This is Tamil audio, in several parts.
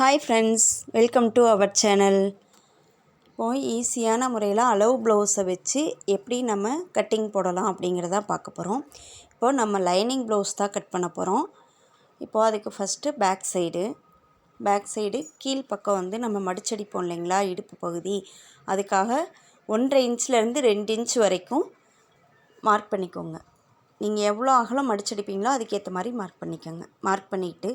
Hi friends welcome to our channel இப்போது ஈஸியான முறையில் அளவு ப்ளவுஸை வச்சு எப்படி நம்ம கட்டிங் போடலாம் அப்படிங்கிறத பார்க்க போகிறோம் இப்போது நம்ம லைனிங் ப்ளவுஸ் தான் கட் பண்ண போகிறோம் இப்போது அதுக்கு first back side back side கீழ் பக்கம் வந்து நம்ம மடிச்சடிப்போம் இல்லைங்களா இடுப்பு பகுதி. அதுக்காக ஒன்றரை இன்ச்லேருந்து ரெண்டு இன்ச் வரைக்கும் மார்க் பண்ணிக்கோங்க. நீங்கள் எவ்வளோ அகலம் மடிச்சடிப்பீங்களோ அதுக்கேற்ற மாதிரி மார்க் பண்ணிக்கோங்க. மார்க் பண்ணிவிட்டு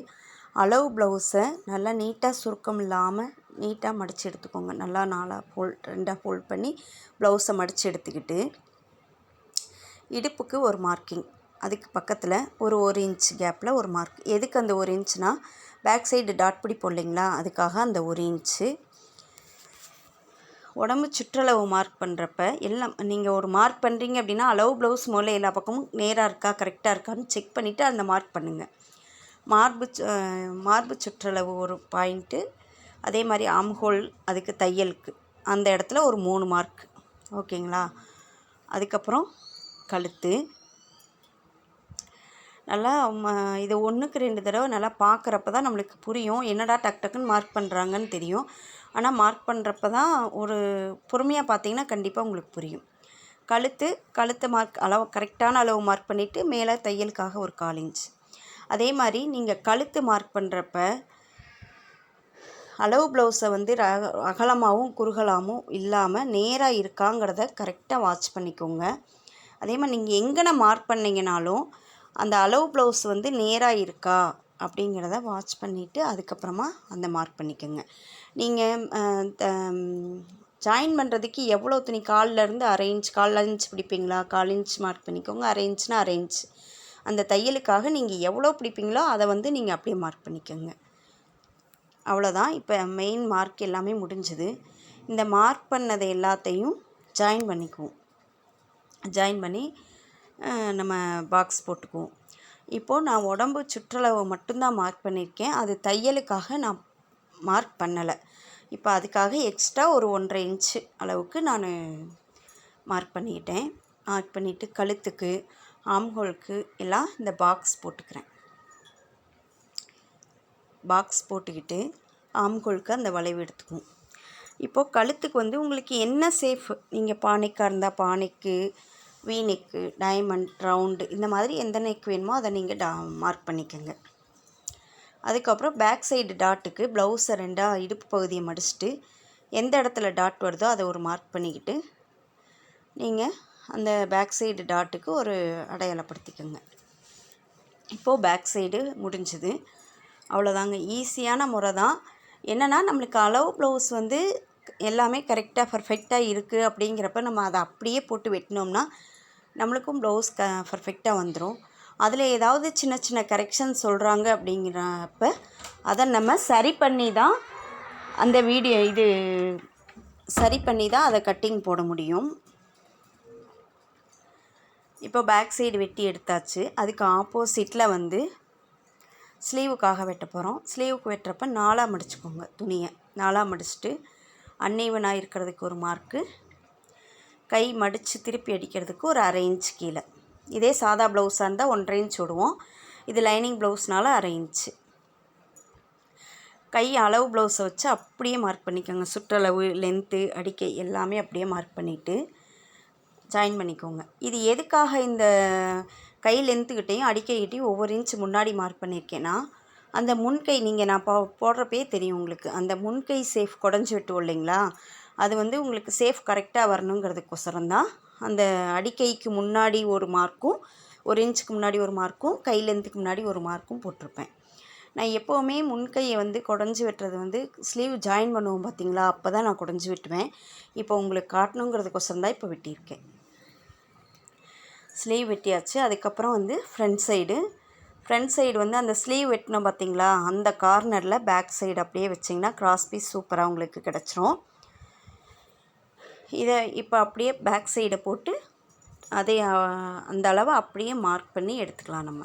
அளவு ப்ளவுஸை நல்லா நீட்டாக சுருக்கம் இல்லாமல் நீட்டாக மடித்து எடுத்துக்கோங்க. நல்லா நாலாக ஃபோல்ட் ரெண்டாக ஃபோல்ட் பண்ணி ப்ளவுஸை மடித்து எடுத்துக்கிட்டு இடுப்புக்கு ஒரு மார்க்கிங் அதுக்கு பக்கத்தில் ஒரு ஒரு இன்ச் கேப்பில் ஒரு மார்க் எதுக்கு அந்த ஒரு இன்ச்னால் பேக் சைடு டாட் பிடிப்போம் இல்லைங்களா? அதுக்காக அந்த ஒரு இன்ச்சு உடம்பு சுற்றளவு மார்க் பண்ணுறப்ப எல்லாம் நீங்கள் ஒரு மார்க் பண்ணுறீங்க அப்படின்னா அளவு ப்ளவுஸ் முதல்ல எல்லா பக்கமும் நேராக இருக்கா கரெக்டாக இருக்கான்னு செக் பண்ணிவிட்டு அந்த மார்க் பண்ணுங்கள் மார்பு சு- மார்பு சுற்றளவு ஒரு பாயிண்ட்டு அதே மாதிரி ஆம்ஹோல் அதுக்கு தையலுக்கு அந்த இடத்துல ஒரு மூணு மார்க் ஓகேங்களா அதுக்கப்புறம் கழுத்து. நல்லா ம இது ஒன்றுக்கு ரெண்டு தடவை நல்லா பார்க்குறப்ப தான் நம்மளுக்கு புரியும். என்னடா டக் டக்குன்னு மார்க் பண்ணுறாங்கன்னு தெரியும். ஆனால் மார்க் பண்ணுறப்ப தான் ஒரு பொறுமையாக பார்த்தீங்கன்னா கண்டிப்பாக உங்களுக்கு புரியும். கழுத்து கழுத்து மார்க் அளவு கரெக்டான அளவு மார்க் பண்ணிவிட்டு மேலே தையலுக்காக ஒரு கால் இன்ச் அதே மாதிரி நீங்கள் கழுத்து மார்க் பண்ணுறப்ப அளவு ப்ளவுஸை வந்து அகலமாகவும் குறுகலாகவும் இல்லாமல் நேராக இருக்காங்கிறத கரெக்டாக வாட்ச் பண்ணிக்கோங்க. அதே மாதிரி நீங்கள் எங்கன மார்க் பண்ணிங்கனாலும் அந்த அளவு ப்ளவுஸ் வந்து நேராக இருக்கா அப்படிங்கிறத வாட்ச் பண்ணிவிட்டு அதுக்கப்புறமா அந்த மார்க் பண்ணிக்கோங்க. நீங்கள் ஜாயின் பண்ணுறதுக்கு எவ்வளோ துணி கால்ல இருந்து அரை இன்ச் கால் இன்ச் பிடிப்பீங்களா? கால் இன்ச் மார்க் பண்ணிக்கோங்க. அரை இன்ச்னா அரை இன்ச் அந்த தையலுக்காக நீங்கள் எவ்வளோ பிடிப்பீங்களோ அதை வந்து நீங்கள் அப்படியே மார்க் பண்ணிக்கோங்க. அவ்வளோதான் இப்போ மெயின் மார்க் எல்லாமே முடிஞ்சுது. இந்த மார்க் பண்ணதை எல்லாத்தையும் ஜாயின் பண்ணிக்குவோம். ஜாயின் பண்ணி நம்ம பாக்ஸ் போட்டுக்குவோம். இப்போது நான் உடம்பு சுற்றளவு மட்டும்தான் மார்க் பண்ணியிருக்கேன். அது தையலுக்காக நான் மார்க் பண்ணலை. இப்போ அதுக்காக எக்ஸ்ட்ரா ஒரு ஒன்றரை இன்ச்சு அளவுக்கு நான் மார்க் பண்ணிக்கிட்டேன் மார்க் பண்ணிவிட்டு கழுத்துக்கு ஆம்ஹோலுக்கு எல்லாம் இந்த பாக்ஸ் போட்டுக்கிறேன். பாக்ஸ் போட்டுக்கிட்டு ஆம்கோலுக்கு அந்த வளைவு எடுத்துக்குவோம். இப்போது கழுத்துக்கு வந்து உங்களுக்கு என்ன சேஃப் நீங்கள் பானைக்காக இருந்தால் பானைக்கு வீநெக்கு டைமண்ட் ரவுண்டு இந்த மாதிரி எந்த நெக் வேணுமோ அதை நீங்கள் டா மார்க் பண்ணிக்கோங்க. அதுக்கப்புறம் பேக் சைடு டாட்டுக்கு ப்ளவுஸை ரெண்டாக இடுப்பு பகுதியை மடிச்சுட்டு எந்த இடத்துல டாட் வருதோ அதை ஒரு மார்க் பண்ணிக்கிட்டு நீங்கள் அந்த பேக் சைடு டாட்டுக்கு ஒரு அடையாளப்படுத்திக்கோங்க. இப்போது பேக் சைடு முடிஞ்சுது. அவ்வளோதாங்க ஈஸியான முறை தான் என்னென்னா நம்மளுக்கு அளவு ப்ளவுஸ் வந்து எல்லாமே கரெக்டாக பர்ஃபெக்டாக இருக்குது அப்படிங்கிறப்ப நம்ம அதை அப்படியே போட்டு வெட்டினோம்னா நம்மளுக்கும் ப்ளவுஸ் க பர்ஃபெக்டாக வந்துடும் அதில் ஏதாவது சின்ன சின்ன கரெக்ஷன் சொல்கிறாங்க அப்படிங்கிறப்ப அதை நம்ம சரி பண்ணி தான் அந்த வீடியோ இது சரி பண்ணி தான் அதை கட்டிங் போட முடியும். இப்போ பேக் சைடு வெட்டி எடுத்தாச்சு. அதுக்கு ஆப்போசிட்டில் வந்து ஸ்லீவுக்காக வெட்ட போகிறோம் ஸ்லீவுக்கு வெட்டுறப்ப நாலாக மடிச்சுக்கோங்க துணியை. நாலாக மடிச்சுட்டு அன்னைவனாக இருக்கிறதுக்கு ஒரு மார்க்கு கை மடித்து திருப்பி அடிக்கிறதுக்கு ஒரு அரை இன்ச் கீழே. இதே சாதா ப்ளவுஸாக இருந்தால் ஒன்றரை இன்ச் விடுவோம். இது லைனிங் ப்ளவுஸ்னால அரை இன்ச்சு கை அளவு ப்ளவுஸை வச்சு அப்படியே மார்க் பண்ணிக்கோங்க. சுற்றளவு லென்த்து அடிக்கை எல்லாமே அப்படியே மார்க் பண்ணிவிட்டு ஜாயின் பண்ணிக்கோங்க. இது எதுக்காக இந்த கை லென்த்துக்கிட்டையும் அடிக்கைக்கிட்டையும் ஒவ்வொரு இன்ச் முன்னாடி மார்க் பண்ணியிருக்கேன்னா அந்த முன்கை நீங்கள் நான் போ போடுறப்பே தெரியும் உங்களுக்கு. அந்த முன்கை சேஃப் குடஞ்சி விட்டுவோம் இல்லைங்களா? அது வந்து உங்களுக்கு சேஃப் கரெக்டாக வரணுங்கிறதுக்கோசரம் தான் அந்த அடிக்கைக்கு முன்னாடி ஒரு மார்க்கும் ஒரு இன்ச்சுக்கு முன்னாடி ஒரு மார்க்கும் கை லென்த்துக்கு முன்னாடி ஒரு மார்க்கும் போட்டிருப்பேன். நான் எப்போவுமே முன்கையை வந்து குடஞ்சி வெட்டுறது வந்து ஸ்லீவ் ஜாயின் பண்ணுவோம் பார்த்தீங்களா அப்போ தான் நான் குடஞ்சி வெட்டுவேன். இப்போ உங்களுக்கு காட்டணுங்கிறதுக்கோசரம் தான் இப்போ வெட்டியிருக்கேன். ஸ்லீவ் வெட்டியாச்சு. அதுக்கப்புறம் வந்து ஃப்ரண்ட் சைடு ஃப்ரண்ட் சைடு வந்து அந்த ஸ்லீவ் வெட்டினோம் பார்த்தீங்களா அந்த கார்னரில் பேக் சைடு அப்படியே வச்சிங்கன்னா கிராஸ் பீஸ் சூப்பராக உங்களுக்கு கிடச்சிரும். இதை இப்போ அப்படியே பேக் சைடை போட்டு அதே அந்த அளவு அப்படியே மார்க் பண்ணி எடுத்துக்கலாம் நம்ம.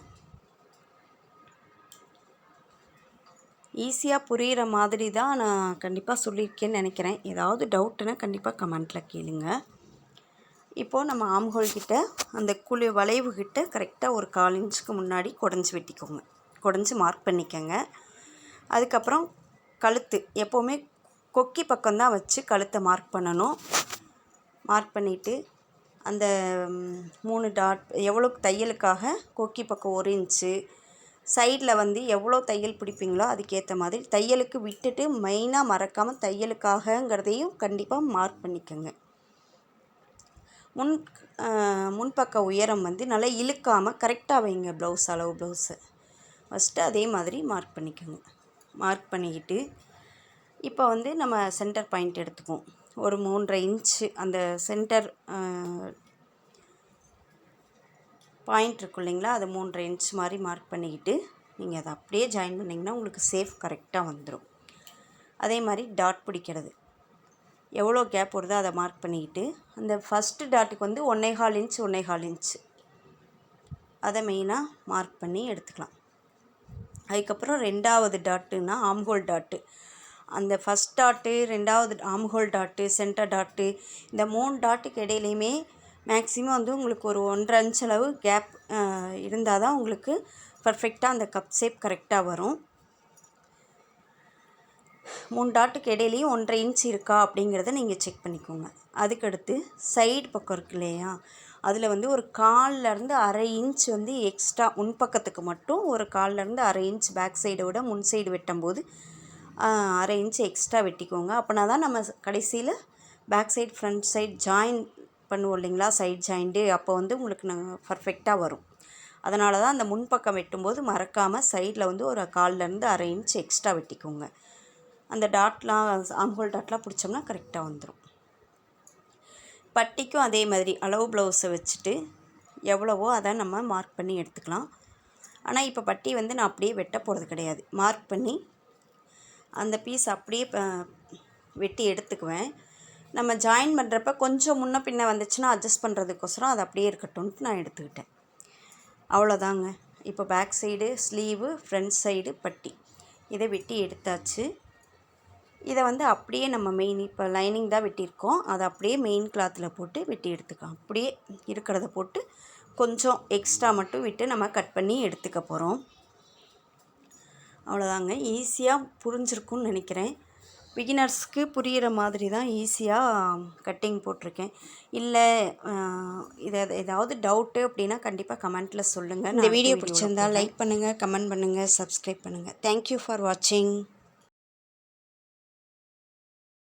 ஈஸியாக புரிகிற மாதிரி தான் நான் கண்டிப்பாக சொல்லியிருக்கேன்னு நினைக்கிறேன். ஏதாவது டவுட்டுன்னா கண்டிப்பாக கமெண்ட்டில் கேளுங்கள் இப்போது நம்ம ஆம்ஹோல் கிட்ட அந்த குழி வளைவு கிட்ட கரெக்டாக ஒரு கால் இன்ச்சுக்கு முன்னாடி குடஞ்சி வெட்டிக்கோங்க. குடஞ்சி மார்க் பண்ணிக்கோங்க. அதுக்கப்புறம் கழுத்து எப்போவுமே கொக்கி பக்கம்தான் வச்சு கழுத்தை மார்க் பண்ணணும். மார்க் பண்ணிவிட்டு அந்த மூணு டாட் எவ்வளோ தையலுக்காக கொக்கி பக்கம் ஒரு இன்ச்சு சைடில் வந்து எவ்வளோ தையல் பிடிப்பீங்களோ அதுக்கேற்ற மாதிரி தையலுக்கு விட்டுட்டு மெயினாக மறக்காமல் தையலுக்காகங்கிறதையும் கண்டிப்பாக மார்க் பண்ணிக்கோங்க. முன் முன்பக்க உயரம் வந்து நல்லா இழுக்காமல் கரெக்டாக வைங்க ப்ளவுஸ் அளவு ப்ளவுஸு ஃபஸ்ட்டு அதே மாதிரி மார்க் பண்ணிக்கோங்க. மார்க் பண்ணிக்கிட்டு இப்போ வந்து நம்ம சென்டர் பாயிண்ட் எடுத்துக்குவோம். ஒரு மூன்றரை இன்ச்சு அந்த சென்டர் பாயிண்ட் இருக்கும் இல்லைங்களா? அது மூன்றரை இன்ச் மாதிரி மார்க் பண்ணிக்கிட்டு நீங்கள் அதை அப்படியே ஜாயின் பண்ணிங்கன்னா உங்களுக்கு சேஃப் கரெக்டாக வந்துடும் அதே மாதிரி டாட் பிடிக்கிறது. எவ்வளோ கேப் வருதோ அதை மார்க் பண்ணிக்கிட்டு அந்த ஃபஸ்ட்டு டாட்டுக்கு வந்து ஒன்றே கால் இன்ச் ஒன்றே கால் இன்ச் அதை மெயினாக மார்க் பண்ணி எடுத்துக்கலாம். அதுக்கப்புறம் ரெண்டாவது டாட்டுனா ஆம்ஹோல் டாட்டு அந்த ஃபஸ்ட் டாட்டு ரெண்டாவது ஆம்ஹோல் டாட்டு சென்டர் டாட்டு இந்த மூணு டாட்டுக்கு இடையிலையுமே மேக்ஸிமம் வந்து உங்களுக்கு ஒரு ஒன்றரை இன்ச் அளவு கேப் இருந்தால் தான் உங்களுக்கு பர்ஃபெக்டாக அந்த கப் ஷேப் கரெக்டாக வரும். மூணு டாட்டுக்கு இடையிலையும் ஒன்றரை இன்ச் இருக்கா அப்படிங்கிறத நீங்கள் செக் பண்ணிக்கோங்க. அதுக்கடுத்து சைடு பக்கம் இருக்கு இல்லையா? அதில் வந்து ஒரு கால்லேருந்து அரை இன்ச் வந்து எக்ஸ்ட்ரா முன் பக்கத்துக்கு மட்டும் ஒரு கால்லேருந்து அரை இன்ச் பேக் சைடை விட முன் சைடு வெட்டும்போது அரை இன்ச் எக்ஸ்ட்ரா வெட்டிக்கோங்க. அப்படின்னா தான் நம்ம கடைசியில் back side front side join பண்ணுவோம் இல்லைங்களா? சைட் ஜாயிண்ட்டு அப்போ வந்து உங்களுக்கு நாங்கள் பர்ஃபெக்டாக வரும். அதனால தான் அந்த முன்பக்கம் வெட்டும்போது மறக்காமல் சைடில் வந்து ஒரு கால்லேருந்து அரை இன்ச் எக்ஸ்ட்ரா வெட்டிக்கோங்க. அந்த டாட்லாம் ஆம்ஹோல் டாட்லாம் பிடிச்சோம்னா கரெக்டாக வந்துடும் பட்டிக்கும் அதே மாதிரி அளவு ப்ளவுஸை வச்சுட்டு எவ்வளவோ அதை நம்ம மார்க் பண்ணி எடுத்துக்கலாம். ஆனால் இப்போ பட்டி வந்து நான் அப்படியே வெட்ட போகிறது கிடையாது. மார்க் பண்ணி அந்த பீஸ் அப்படியே ப- வெட்டி எடுத்துக்குவேன். நம்ம ஜாயின் பண்ணுறப்ப கொஞ்சம் முன்ன பின்ன வந்துச்சுன்னா அட்ஜஸ்ட் பண்ணுறதுக்கோசரம் அது அப்படியே இருக்கட்டும்ட்டு நான் எடுத்துக்கிட்டேன். அவ்வளோதாங்க. இப்போ back side sleeve front side பட்டி. இதை வெட்டி எடுத்தாச்சு. இதை வந்து அப்படியே நம்ம மெயின் இப்போ லைனிங் தான் வெட்டியிருக்கோம். அதை அப்படியே மெயின் கிளாத்தில் போட்டு வெட்டி எடுத்துக்கலாம். அப்படியே இருக்கிறத போட்டு கொஞ்சம் எக்ஸ்ட்ரா மட்டும் விட்டு நம்ம கட் பண்ணி எடுத்துக்க போகிறோம் அவ்வளோதாங்க ஈஸியாக புரிஞ்சிருக்கும்னு நினைக்கிறேன். பிகினர்ஸ்க்கு புரிகிற மாதிரி தான் ஈஸியாக கட்டிங் போட்டிருக்கேன். இல்லை இதை ஏதாவது டவுட்டு அப்படின்னா கண்டிப்பாக கமெண்ட்டில் சொல்லுங்கள் இந்த வீடியோ பிடிச்சிருந்தா லைக் பண்ணுங்கள் கமெண்ட் பண்ணுங்கள் சப்ஸ்கிரைப் பண்ணுங்கள் தேங்க்யூ ஃபார் வாட்சிங்